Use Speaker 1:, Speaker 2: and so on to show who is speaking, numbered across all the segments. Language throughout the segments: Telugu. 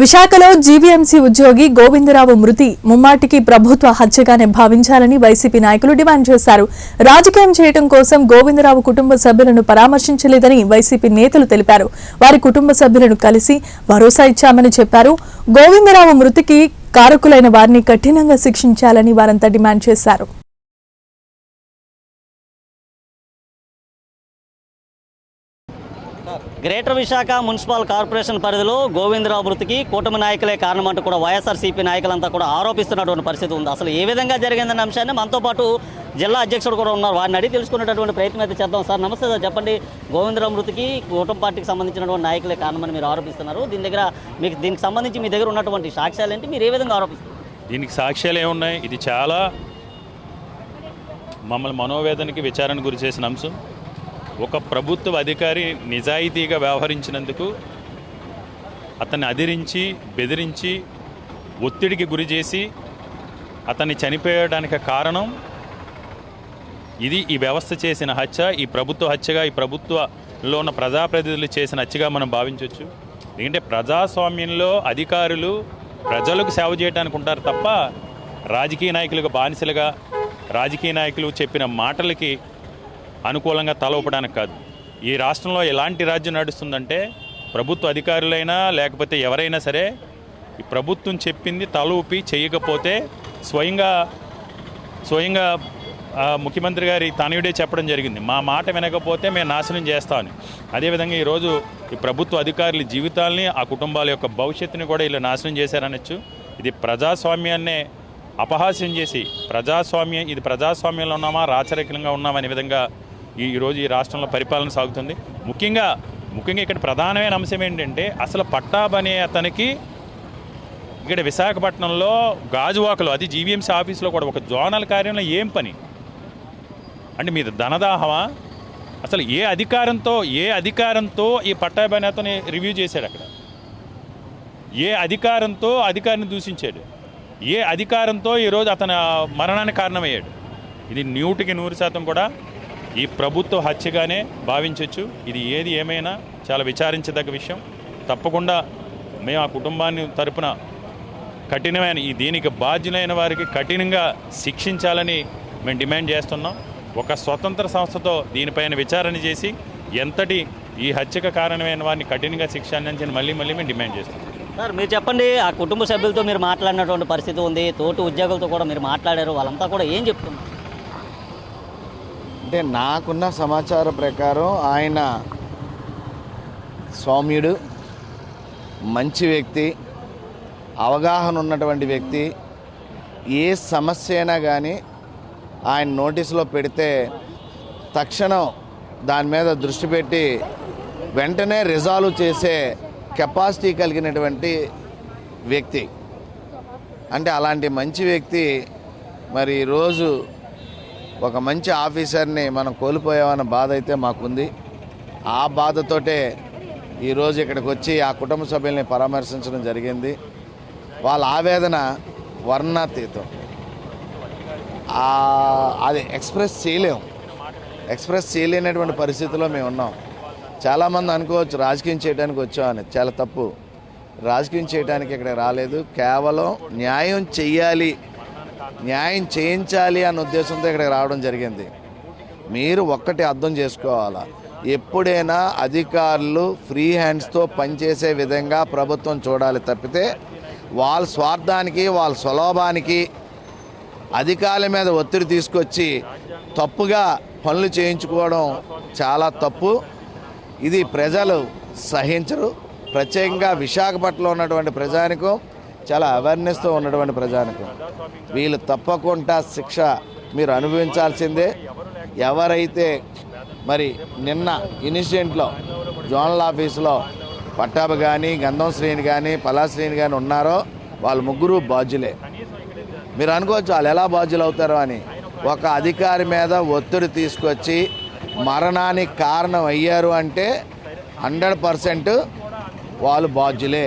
Speaker 1: విశాఖలో జీవీఎంసీ ఉద్యోగి గోవిందరావు మృతి ముమ్మాటికి ప్రభుత్వ హత్యగానే భావించాలని వైసీపీ నాయకులు డిమాండ్ చేశారు. రాజకీయం చేయడం కోసం గోవిందరావు కుటుంబ సభ్యులను పరామర్శించలేదని వైసీపీ నేతలు తెలిపారు. వారి కుటుంబ సభ్యులను కలిసి భరోసా ఇచ్చామని చెప్పారు. గోవిందరావు మృతికి కారకులైన వారిని కఠినంగా శిక్షించాలని వారంతా డిమాండ్ చేశారు.
Speaker 2: గ్రేటర్ విశాఖ మున్సిపల్ కార్పొరేషన్ పరిధిలో గోవిందరావు మృతికి కూటమి నాయకులే కారణమంటూ కూడా వైఎస్ఆర్సీపీ నాయకులంతా కూడా ఆరోపిస్తున్నటువంటి పరిస్థితి ఉంది. అసలు ఏ విధంగా జరిగిందన్న అంశాన్ని మనతో పాటు జిల్లా అధ్యక్షుడు కూడా ఉన్నారు. వారిని అడిగి తెలుసుకునేటటువంటి ప్రయత్నం అయితే చేద్దాం. సార్ నమస్తే సార్. చెప్పండి గోవిందరావు మృతికి కూటమి పార్టీకి సంబంధించినటువంటి నాయకులే కారణమని మీరు ఆరోపిస్తున్నారు. దీని దగ్గర మీకు దీనికి సంబంధించి మీ దగ్గర ఉన్నటువంటి సాక్ష్యాలు ఏంటి? మీరు ఏ విధంగా ఆరోపిస్తున్నారు?
Speaker 3: దీనికి సాక్ష్యాలు ఏమున్నాయి ఇది చాలా మమ్మల్ని మనోవేదనకి విచారణ గురి చేసిన అంశం. ఒక ప్రభుత్వ అధికారి నిజాయితీగా వ్యవహరించినందుకు అతన్ని అదిరించి బెదిరించి ఒత్తిడికి గురి చేసి అతన్ని చనిపోయడానికి కారణం ఇది ఈ వ్యవస్థ చేసిన హత్య ఈ ప్రభుత్వ హత్యగా ఈ ప్రభుత్వంలో ఉన్న ప్రజాప్రతినిధులు చేసిన హత్యగా మనం భావించవచ్చు. ఎందుకంటే ప్రజాస్వామ్యంలో అధికారులు ప్రజలకు సేవ చేయడానికి ఉంటారు తప్ప రాజకీయ నాయకులకు బానిసలుగా రాజకీయ నాయకులు చెప్పిన మాటలకి అనుకూలంగా తల ఊపడానికి కాదు. ఈ రాష్ట్రంలో ఎలాంటి రాజ్యం నడుస్తుందంటే ప్రభుత్వ అధికారులైనా లేకపోతే ఎవరైనా సరే ఈ ప్రభుత్వం చెప్పింది తల ఊపి చేయకపోతే స్వయంగా స్వయంగా ముఖ్యమంత్రి గారి తనయుడే చెప్పడం జరిగింది. మా మాట వినకపోతే మేము నాశనం చేస్తామని అదేవిధంగా ఈరోజు ఈ ప్రభుత్వ అధికారుల జీవితాల్ని ఆ కుటుంబాల యొక్క భవిష్యత్తుని కూడా ఇలా నాశనం చేశారనొచ్చు. ఇది ప్రజాస్వామ్యాన్నే అపహాస్యం చేసి ప్రజాస్వామ్యం ఇది ప్రజాస్వామ్యంలో ఉన్నామా రాచరికంగా ఉన్నామనే విధంగా ఈరోజు ఈ రాష్ట్రంలో పరిపాలన సాగుతుంది. ముఖ్యంగా ముఖ్యంగా ఇక్కడ ప్రధానమైన అంశం ఏంటంటే అసలు పట్టాబనే అతనికి ఇక్కడ విశాఖపట్నంలో గాజువాకలో అది జీవీఎంసీ ఆఫీస్లో కూడా ఒక జోనల్ కార్యంలో ఏం పని? అంటే మీది ధనదాహమా? అసలు ఏ అధికారంతో ఏ అధికారంతో ఈ పట్టాభినేతని రివ్యూ చేశాడు అక్కడ? ఏ అధికారంతో అధికారిని దూషించాడు? ఏ అధికారంతో ఈరోజు అతని మరణానికి కారణమయ్యాడు? ఇది నూటికి నూరు శాతం కూడా ఈ ప్రభుత్వ హత్యగానే భావించవచ్చు ఇది ఏది ఏమైనా చాలా విచారించదగ్గ విషయం. తప్పకుండా మేము ఆ కుటుంబాన్ని తరపున కఠినమైన ఈ దీనికి బాధ్యులైన వారికి కఠినంగా శిక్షించాలని మేము డిమాండ్ చేస్తున్నాం. ఒక స్వతంత్ర సంస్థతో దీనిపైన విచారణ చేసి ఎంతటి ఈ హత్యకు కారణమైన వారిని కఠినంగా శిక్ష అందించని మళ్ళీ మళ్ళీ మేము డిమాండ్ చేస్తున్నాం.
Speaker 2: సార్ మీరు చెప్పండి ఆ కుటుంబ సభ్యులతో మీరు మాట్లాడినటువంటి పరిస్థితి ఉంది తోటి ఉద్యోగులతో కూడా మీరు మాట్లాడారు వాళ్ళంతా కూడా ఏం చెప్తున్నారు?
Speaker 4: అంటే నాకున్న సమాచారం ప్రకారం ఆయన సౌమ్యుడు మంచి వ్యక్తి అవగాహన ఉన్నటువంటి వ్యక్తి. ఏ సమస్య అయినా కానీ ఆయన నోటీసులో పెడితే తక్షణం దాని మీద దృష్టి పెట్టి వెంటనే రిజాల్వ్ చేసే కెపాసిటీ కలిగినటువంటి వ్యక్తి. అంటే అలాంటి మంచి వ్యక్తి మరి ఈరోజు ఒక మంచి ఆఫీసర్ని మనం కోల్పోయామన్న బాధ అయితే మాకుంది. ఆ బాధతోటే ఈరోజు ఇక్కడికి వచ్చి ఆ కుటుంబ సభ్యుల్ని పరామర్శించడం జరిగింది. వాళ్ళ ఆవేదన వర్ణాతీతం. అది ఎక్స్ప్రెస్ చేయలేం. ఎక్స్ప్రెస్ చేయలేనటువంటి పరిస్థితిలో మేము ఉన్నాం. చాలామంది అనుకోవచ్చు రాజకీయం చేయడానికి వచ్చామని చాలా తప్పు. రాజకీయం చేయడానికి ఇక్కడ రాలేదు. కేవలం న్యాయం చెయ్యాలి న్యాయం చేయించాలి అన్న ఉద్దేశంతో ఇక్కడికి రావడం జరిగింది. మీరు ఒక్కటి అర్థం చేసుకోవాలా? ఎప్పుడైనా అధికారులు ఫ్రీ హ్యాండ్స్తో పనిచేసే విధంగా ప్రభుత్వం చూడాలి తప్పితే వాళ్ళ స్వార్థానికి వాళ్ళ స్వలోభానికి అధికారుల మీద ఒత్తిడి తీసుకొచ్చి తప్పుగా పనులు చేయించుకోవడం చాలా తప్పు. ఇది ప్రజలు సహించరు. ప్రత్యేకంగా విశాఖపట్నంలో ఉన్నటువంటి ప్రజానికం చాలా అవేర్నెస్తో ఉన్నటువంటి ప్రజానికం. వీళ్ళు తప్పకుండా శిక్ష మీరు అనుభవించాల్సిందే. ఎవరైతే మరి నిన్న ఇన్సిడెంట్లో జోనల్ ఆఫీసులో పట్టాబు కానీ గంధం శ్రేణి కానీ పలాశ్రేణి కానీ ఉన్నారో వాళ్ళు ముగ్గురు బాధ్యులే. మీరు అనుకోవచ్చు వాళ్ళు ఎలా బాధ్యులు అవుతారో అని. ఒక అధికారి మీద ఒత్తిడి తీసుకొచ్చి మరణానికి కారణం అయ్యారు అంటే హండ్రెడ్ పర్సెంట్ వాళ్ళు బాధ్యులే.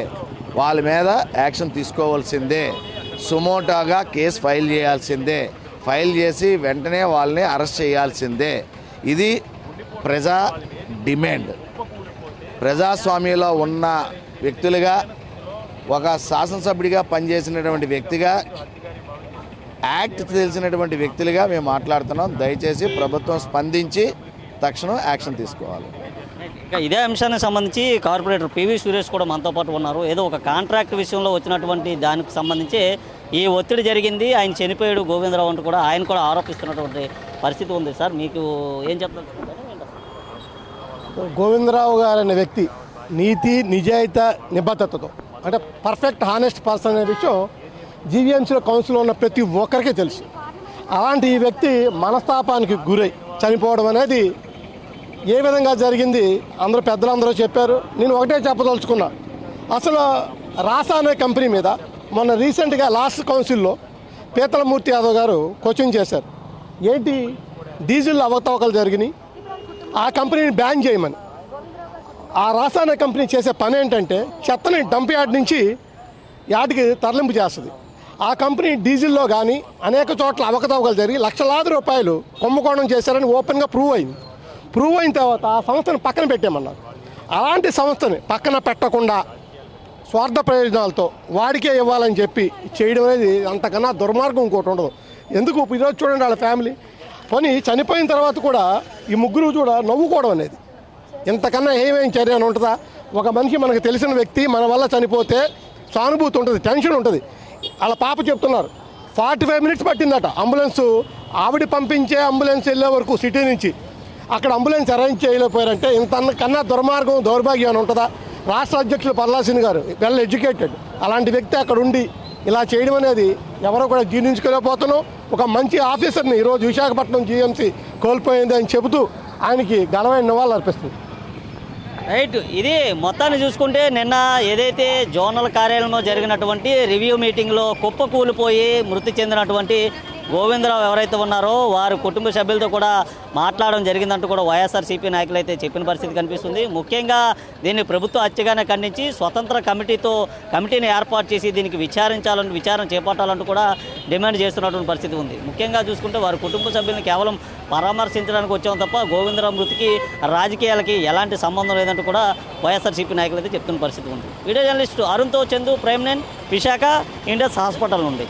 Speaker 4: వాళ్ళ మీద యాక్షన్ తీసుకోవాల్సిందే. సుమోటాగా కేసు ఫైల్ చేయాల్సిందే. ఫైల్ చేసి వెంటనే వాళ్ళని అరెస్ట్ చేయాల్సిందే. ఇది ప్రజా డిమాండ్. ప్రజాస్వామ్యంలో ఉన్న వ్యక్తులుగా ఒక శాసనసభ్యుడిగా పనిచేసినటువంటి వ్యక్తిగా యాక్ట్ తెలిసినటువంటి వ్యక్తులుగా మేము మాట్లాడుతున్నాం. దయచేసి ప్రభుత్వం స్పందించి తక్షణం యాక్షన్ తీసుకోవాలి.
Speaker 2: ఇంకా ఇదే అంశానికి సంబంధించి కార్పొరేటర్ పివి సురేష్ కూడా మనతో పాటు ఉన్నారు. ఏదో ఒక కాంట్రాక్ట్ విషయంలో వచ్చినటువంటి దానికి సంబంధించి ఈ ఒత్తిడి జరిగింది ఆయన చనిపోయాడు గోవిందరావు అంటూ కూడా ఆయన కూడా ఆరోపిస్తున్నటువంటి పరిస్థితి ఉంది సార్. మీకు ఏం చెప్తారు
Speaker 5: గోవిందరావు గారు అనే వ్యక్తి నీతి నిజాయిత నిబద్ధతతో అంటే పర్ఫెక్ట్ హానెస్ట్ పర్సన్ అనే విషయం జీవీఎంసీలో కౌన్సిల్లో ఉన్న ప్రతి ఒక్కరికి తెలుసు. అలాంటి ఈ వ్యక్తి మనస్తాపానికి గురై చనిపోవడం అనేది ఏ విధంగా జరిగింది అందరూ పెద్దలందరూ చెప్పారు. నేను ఒకటే చెప్పదలుచుకున్నా. అసలు రాసా అనే కంపెనీ మీద మొన్న రీసెంట్గా లాస్ట్ కౌన్సిల్లో పీతలమూర్తి యాదవ్ గారు కోచింగ్ చేశారు. ఏంటి? డీజిల్ అవకతవకలు జరిగినాయి. ఆ కంపెనీని బ్యాన్ చేయమని. ఆ రాసాయన కంపెనీ చేసే పని ఏంటంటే చెత్తని డంప్ యార్డ్ నుంచి యార్డ్కి తరలింపు చేస్తుంది. ఆ కంపెనీ డీజిల్లో కానీ అనేక చోట్ల అవకతవకలు జరిగి లక్షలాది రూపాయలు కుంభకోణం చేశారని ఓపెన్గా ప్రూవ్ అయింది. ప్రూవ్ అయిన తర్వాత ఆ సంస్థను పక్కన పెట్టామన్నారు అలాంటి సంస్థని పక్కన పెట్టకుండా స్వార్థ ప్రయోజనాలతో వాడికే ఇవ్వాలని చెప్పి చేయడం అనేది అంతకన్నా దుర్మార్గం ఇంకోటి ఉండదు. ఎందుకు? ఈరోజు చూడండి వాళ్ళ ఫ్యామిలీ. పోనీ చనిపోయిన తర్వాత కూడా ఈ ముగ్గురు కూడా నవ్వుకోవడం అనేది. ఇంతకన్నా ఏమేం చర్య అని ఉంటుందా? ఒక మనిషి మనకు తెలిసిన వ్యక్తి మన వల్ల చనిపోతే సానుభూతి ఉంటుంది టెన్షన్ ఉంటుంది. వాళ్ళ పాప చెప్తున్నారు ఫార్టీ ఫైవ్ మినిట్స్ పట్టిందట అంబులెన్స్ ఆవిడ పంపించే అంబులెన్స్ వెళ్ళే వరకు సిటీ నుంచి అక్కడ అంబులెన్స్ అరేంజ్ చేయలేకపోయారంటే ఇంత కన్నా దుర్మార్గం దౌర్భాగ్యం అని ఉంటుందా? రాష్ట్ర అధ్యక్షులు పల్లాసిని గారు వెల్ ఎడ్యుకేటెడ్. అలాంటి వ్యక్తి అక్కడ ఉండి ఇలా చేయడం అనేది ఎవరో కూడా జీర్ణించుకోలేకపోతున్నాం. ఒక మంచి ఆఫీసర్ని ఈరోజు విశాఖపట్నం జీఎంసీ కోల్పోయింది అని చెబుతూ ఆయనకి ఘనమైన నివాళులు అర్పిస్తుంది.
Speaker 2: రైట్. ఇది మొత్తాన్ని చూసుకుంటే నిన్న ఏదైతే జోనల్ కార్యాలయంలో జరిగినటువంటి రివ్యూ మీటింగ్లో కుప్ప కూలిపోయి మృతి చెందినటువంటి గోవిందరావు ఎవరైతే ఉన్నారో వారి కుటుంబ సభ్యులతో కూడా మాట్లాడడం జరిగిందంటూ కూడా వైఎస్ఆర్సీపీ నాయకులు అయితే చెప్పిన పరిస్థితి కనిపిస్తుంది. ముఖ్యంగా దీన్ని ప్రభుత్వ హత్యగానే ఖండించి స్వతంత్ర కమిటీతో కమిటీని ఏర్పాటు చేసి దీనికి విచారించాలంటూ విచారణ చేపట్టాలంటూ కూడా డిమాండ్ చేస్తున్నటువంటి పరిస్థితి ఉంది. ముఖ్యంగా చూసుకుంటే వారి కుటుంబ సభ్యులను కేవలం పరామర్శించడానికి వచ్చాం తప్ప గోవిందరావు మృతికి రాజకీయాలకి ఎలాంటి సంబంధం లేదంటూ కూడా వైఎస్ఆర్సీపీ నాయకులు అయితే చెప్తున్న పరిస్థితి ఉంది. Video journalist అరుణ్తో Chandu prime nine Visakha Indus hospital నుండి.